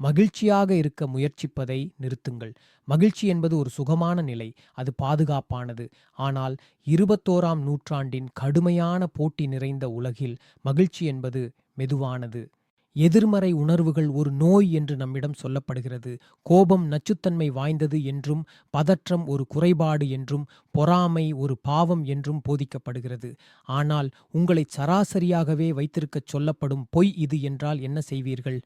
மகிழ்ச்சியாக இருக்க முயற்சிப்பதை நிறுத்துங்கள். மகிழ்ச்சி என்பது ஒரு சுகமான நிலை அது பாதுகாப்பானது. ஆனால் இருபத்தோராம் நூற்றாண்டின் கடுமையான போட்டி நிறைந்த உலகில் மகிழ்ச்சி என்பது மெதுவானது. எதிர்மறை உணர்வுகள் ஒரு நோய் என்று நம்மிடம் சொல்லப்படுகிறது. கோபம் நச்சுத்தன்மை வாய்ந்தது என்றும் பதற்றம் ஒரு குறைபாடு என்றும் பொறாமை ஒரு பாவம் என்றும் போதிக்கப்படுகிறது. ஆனால் உங்களை சராசரியாகவே வைத்திருக்கச் சொல்லப்படும் பொய் இது என்றால் என்ன செய்வீர்கள்?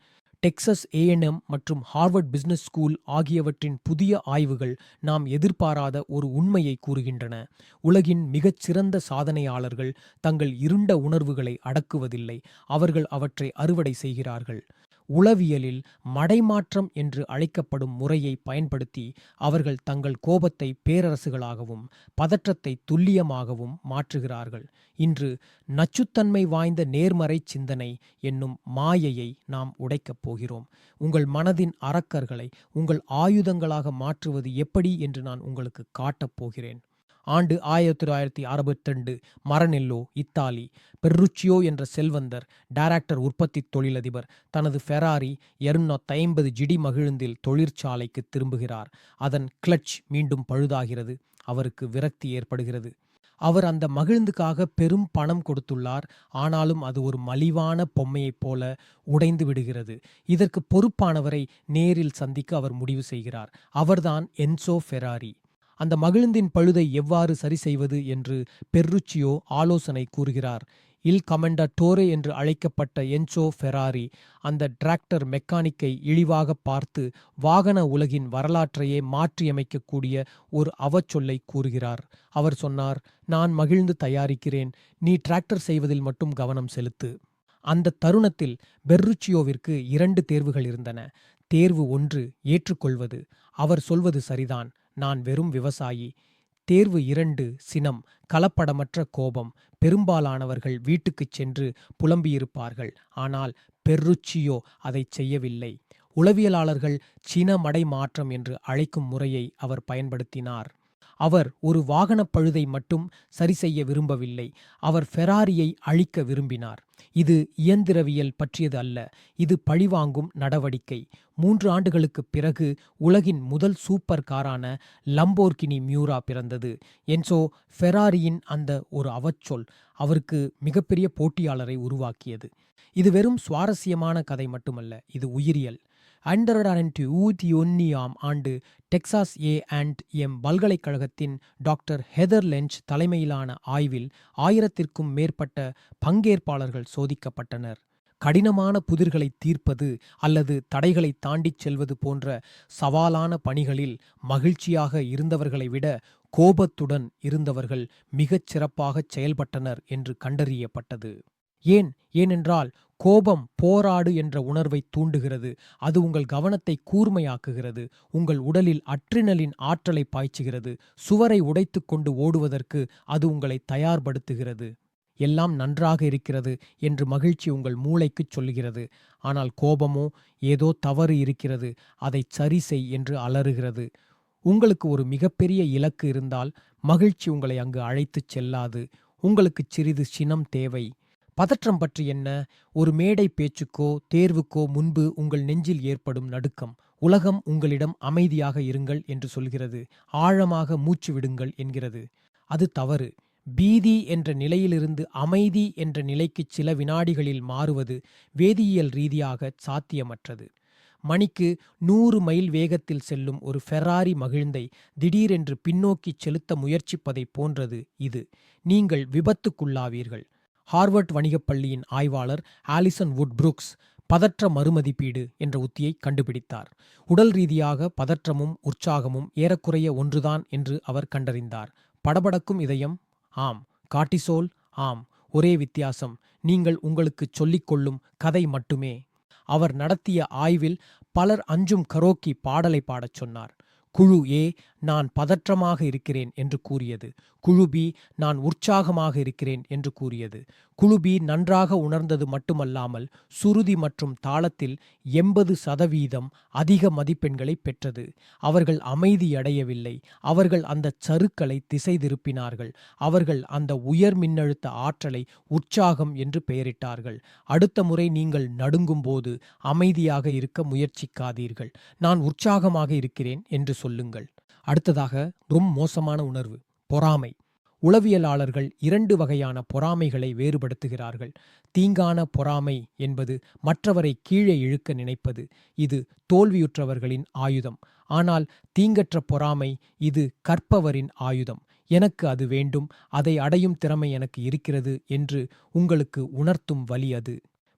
டெக்சஸ் ஏஎன்எம் மற்றும் ஹார்வர்ட் பிசினஸ் ஸ்கூல் ஆகியவற்றின் புதிய ஆய்வுகள் நாம் எதிர்பாராத ஒரு உண்மையை கூறுகின்றன. உலகின் மிகச்சிறந்த சாதனையாளர்கள் தங்கள் இருண்ட உணர்வுகளை அடக்குவதில்லை. அவர்கள் அவற்றை அறுவடை செய்கிறார்கள். உளவியலில் மடைமாற்றம் என்று அழைக்கப்படும் முறையை பயன்படுத்தி அவர்கள் தங்கள் கோபத்தை பேரரசுகளாகவும் பதற்றத்தை துல்லியமாகவும் மாற்றுகிறார்கள். இன்று நச்சுத்தன்மை வாய்ந்த நேர்மறை சிந்தனை என்னும் மாயையை நாம் உடைக்கப் போகிறோம். உங்கள் மனதின் அரக்கர்களை உங்கள் ஆயுதங்களாக மாற்றுவது எப்படி என்று நான் உங்களுக்கு காட்டப் போகிறேன். ஆண்டு ஆயிரத்தி தொள்ளாயிரத்தி அறுபத்தி மரநெல்லோ இத்தாலி. பெர்ருச்சியோ என்ற செல்வந்தர் டைரக்டர் உற்பத்தி தொழிலதிபர் தனது ஃபெராரி இருநூத்தி ஐம்பது ஜிடி மகிழுந்தில் தொழிற்சாலைக்கு திரும்புகிறார். அதன் கிளட்ச் மீண்டும் பழுதாகிறது. அவருக்கு விரக்தி ஏற்படுகிறது. அவர் அந்த மகிழ்ந்துக்காக பெரும் பணம் கொடுத்துள்ளார். ஆனாலும் அது ஒரு மலிவான பொம்மையைப் போல உடைந்து விடுகிறது. இதற்கு பொறுப்பானவரை நேரில் சந்திக்க அவர் முடிவு செய்கிறார். அவர்தான் என்சோ ஃபெராரி. அந்த மகிழ்ந்தின் பழுதை எவ்வாறு சரி செய்வது என்று பெர்ருச்சியோ ஆலோசனை கூறுகிறார். இல் கமெண்டா டோரே என்று அழைக்கப்பட்ட என்சோ ஃபெராரி அந்த டிராக்டர் மெக்கானிக்கை இழிவாக பார்த்து வாகன உலகின் வரலாற்றையே மாற்றியமைக்கக்கூடிய ஒரு அவச்சொல்லை கூறுகிறார். அவர் சொன்னார் நான் மகிழ்ந்து தயாரிக்கிறேன். நீ டிராக்டர் செய்வதில் மட்டும் கவனம் செலுத்து அந்த தருணத்தில் பெர்ருச்சியோவிற்கு இரண்டு தேர்வுகள் இருந்தன. தேர்வு ஒன்று ஏற்றுக்கொள்வது. அவர் சொல்வது சரிதான். நான் வெறும் விவசாயி. தேர்வு இரண்டு சினம் கலப்படமற்ற கோபம். பெரும்பாலானவர்கள் வீட்டுக்குச் சென்று புலம்பியிருப்பார்கள். ஆனால் பெர்ருச்சியோ அதைச் செய்யவில்லை. உளவியலாளர்கள் சினமடை மாற்றம் என்று அழைக்கும் முறையை அவர் பயன்படுத்தினார். அவர் ஒரு வாகனப் பழுதை மட்டும் சரி செய்ய விரும்பவில்லை. அவர் ஃபெராரியை அழிக்க விரும்பினார். இது இயந்திரவியல் பற்றியது அல்ல. இது பழிவாங்கும் நடவடிக்கை. மூன்று ஆண்டுகளுக்குப் பிறகு உலகின் முதல் சூப்பர் காரான லம்போர்கினி மியூரா பிறந்தது. என்சோ ஃபெராரியின் அந்த ஒரு அவச்சொல் அவருக்கு மிகப்பெரிய போட்டியாளரை உருவாக்கியது. இது வெறும் சுவாரஸ்யமான கதை மட்டுமல்ல இது உயிரியல். அண்டரடாரன்டி ஊத்தி ஒன்னியாம் ஆண்டு டெக்சாஸ் ஏ அண்ட் எம் பல்கலைக்கழகத்தின் டாக்டர் ஹெதர் லென்ச் தலைமையிலான ஆய்வில் ஆயிரத்திற்கும் மேற்பட்ட பங்கேற்பாளர்கள் சோதிக்கப்பட்டனர். கடினமான புதிர்களை தீர்ப்பது அல்லது தடைகளை தாண்டிச் செல்வது போன்ற சவாலான பணிகளில் மகிழ்ச்சியாக இருந்தவர்களை விட கோபத்துடன் இருந்தவர்கள் மிகச் சிறப்பாகச் செயல்பட்டனர் என்று கண்டறியப்பட்டது. ஏன்? ஏனென்றால் கோபம் போராடு என்ற உணர்வை தூண்டுகிறது. அது உங்கள் கவனத்தை கூர்மையாக்குகிறது. உங்கள் உடலில் அட்ரினலின் ஆற்றலை பாய்ச்சுகிறது. சுவரை உடைத்துக் கொண்டு ஓடுவதற்கு அது உங்களை தயார்படுத்துகிறது. எல்லாம் நன்றாக இருக்கிறது என்று மகிழ்ச்சி உங்கள் மூளைக்குச் சொல்லுகிறது. ஆனால் கோபமோ ஏதோ தவறு இருக்கிறது. அதை சரி செய் என்று அலறுகிறது. உங்களுக்கு ஒரு மிகப்பெரிய இலக்கு இருந்தால் மகிழ்ச்சி உங்களை அங்கு அழைத்துச் செல்லாது. உங்களுக்குச் சிறிது சினம் தேவை. பதற்றம் பற்றி என்ன? ஒரு மேடை பேச்சுக்கோ தேர்வுக்கோ முன்பு உங்கள் நெஞ்சில் ஏற்படும் நடுக்கம். உலகம் உங்களிடம் அமைதியாக இருங்கள் என்று சொல்கிறது. ஆழமாக மூச்சு விடுங்கள் என்கிறது. அது தவறு. பீதி என்ற நிலையிலிருந்து அமைதி என்ற நிலைக்குச் சில வினாடிகளில் மாறுவது வேதியியல் ரீதியாக சாத்தியமற்றது. மணிக்கு நூறு மைல் வேகத்தில் செல்லும் ஒரு ஃபெராரி மகிழ்ந்தை திடீரென்று பின்னோக்கிச் செலுத்த முயற்சிப்பதைப் போன்றது இது. நீங்கள் விபத்துக்குள்ளாவீர்கள். ஹார்வர்ட் வணிகப் பள்ளியின் ஆய்வாளர் ஆலிசன் வுட் புரூக்ஸ் பதற்ற மறுமதிப்பீடு என்ற உத்தியை கண்டுபிடித்தார். உடல் ரீதியாக பதற்றமும் உற்சாகமும் ஏறக்குறைய ஒன்றுதான் என்று அவர் கண்டறிந்தார். படபடக்கும் இதயம் ஆம். காட்டிசோல் ஆம். ஒரே வித்தியாசம். நீங்கள் உங்களுக்கு சொல்லிக்கொள்ளும் கதை மட்டுமே. அவர் நடத்திய ஆய்வில் பலர் அஞ்சும் கரோக்கி பாடலை பாடச் சொன்னார். குழு ஏ நான் பதற்றமாக இருக்கிறேன் என்று கூறியது. குழு பி நான் உற்சாகமாக இருக்கிறேன் என்று கூறியது. குழு பி நன்றாக உணர்ந்தது மட்டுமல்லாமல் சுருதி மற்றும் தாளத்தில் எண்பது சதவீதம் அதிக மதிப்பெண்களை பெற்றது. அவர்கள் அமைதியடையவில்லை அவர்கள் அந்த சருக்களை திசை திருப்பினார்கள் அவர்கள் அந்த உயர் மின்னழுத்த ஆற்றலை உற்சாகம் என்று பெயரிட்டார்கள். அடுத்த முறை நீங்கள் நடுங்கும்போது அமைதியாக இருக்க முயற்சிக்காதீர்கள். நான் உற்சாகமாக இருக்கிறேன் என்று சொல்லுங்கள். அடுத்ததாக ரொம்ப மோசமான உணர்வு பொறாமை. உளவியலாளர்கள் இரண்டு வகையான பொறாமைகளை வேறுபடுத்துகிறார்கள். தீங்கான பொறாமை என்பது மற்றவரை கீழே இழுக்க நினைப்பது இது தோல்வியுற்றவர்களின் ஆயுதம். ஆனால் தீங்கற்ற பொறாமை இது கற்பவரின் ஆயுதம். எனக்கு அது வேண்டும் அதை அடையும் திறமை எனக்கு இருக்கிறது என்று உங்களுக்கு உணர்த்தும் வழி அது.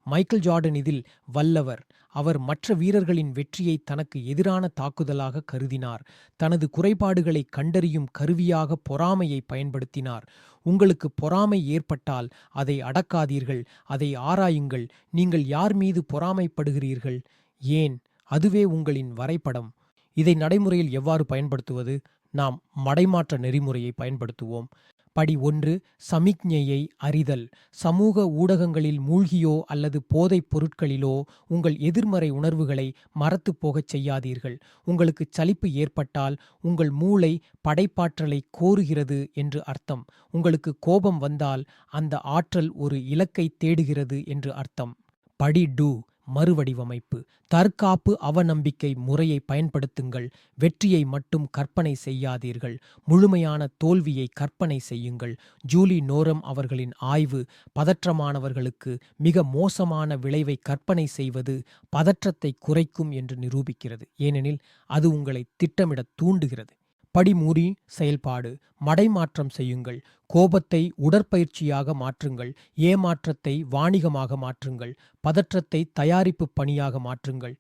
மைக்கேல் ஜார்டன் இதில் வல்லவர் அவர் மற்ற வீரர்களின் வெற்றியை தனக்கு எதிரான தாக்குதலாக கருதினார். தனது குறைபாடுகளை கண்டறியும் கருவியாக பொறாமையை பயன்படுத்தினார். உங்களுக்கு பொறாமை ஏற்பட்டால் அதை அடக்காதீர்கள். அதை ஆராயுங்கள். நீங்கள் யார் மீது பொறாமைப்படுகிறீர்கள்? ஏன்? அதுவே உங்களின் வரைபடம். இதை நடைமுறையில் எவ்வாறு பயன்படுத்துவது? நாம் மடைமாற்ற நெறிமுறையை பயன்படுத்துவோம். படி ஒன்று சமிக்ஞையை அறிதல். சமூக ஊடகங்களில் மூழ்கியோ அல்லது போதைப் பொருட்களிலோ உங்கள் எதிர்மறை உணர்வுகளை மறத்துப் போகச் செய்யாதீர்கள். உங்களுக்கு சலிப்பு ஏற்பட்டால் உங்கள் மூளை படைப்பாற்றலை கோருகிறது என்று அர்த்தம். உங்களுக்கு கோபம் வந்தால் அந்த ஆற்றல் ஒரு இலக்கை தேடுகிறது என்று அர்த்தம். படி டூ மறுவடிவமைப்பு. தற்காப்பு அவநம்பிக்கை முறையை பயன்படுத்துங்கள். வெற்றியை மட்டும் கற்பனை செய்யாதீர்கள். முழுமையான தோல்வியை கற்பனை செய்யுங்கள். ஜூலி நோரம் அவர்களின் ஆய்வு. பதற்றமானவர்களுக்கு மிக மோசமான விளைவை கற்பனை செய்வது பதற்றத்தை குறைக்கும் என்று நிரூபிக்கிறது. ஏனெனில் அது உங்களை திட்டமிட தூண்டுகிறது. படிமூறி செயல்பாடு மடைமாற்றம் செய்யுங்கள். கோபத்தை உடற்பயிற்சியாக மாற்றுங்கள். ஏமாற்றத்தை வாணிகமாக மாற்றுங்கள். பதற்றத்தை தயாரிப்பு பணியாக மாற்றுங்கள்.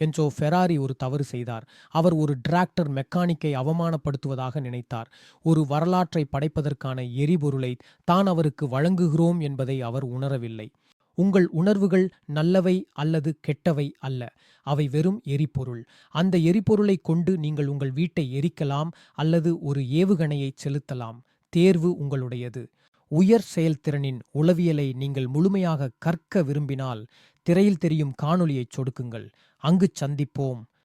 என்சோ ஃபெராரி ஒரு தவறு செய்தார். அவர் ஒரு டிராக்டர் மெக்கானிக்கை அவமானப்படுத்துவதாக நினைத்தார். ஒரு வரலாற்றை படைப்பதற்கான எரிபொருளை தான் அவருக்கு வழங்குகிறோம் என்பதை அவர் உணரவில்லை. உங்கள் உணர்வுகள் நல்லவை அல்லது கெட்டவை அல்ல. அவை வெறும் எரிபொருள். அந்த எரிபொருளை கொண்டு நீங்கள் உங்கள் வீட்டை எரிக்கலாம் அல்லது ஒரு ஏவுகணையை செலுத்தலாம். தேர்வு உங்களுடையது. உயர் செயல்திறனின் உளவியலை நீங்கள் முழுமையாக கற்க விரும்பினால் திரையில் தெரியும் காணொளியைச் சொடுக்குங்கள். அங்கு சந்திப்போம்.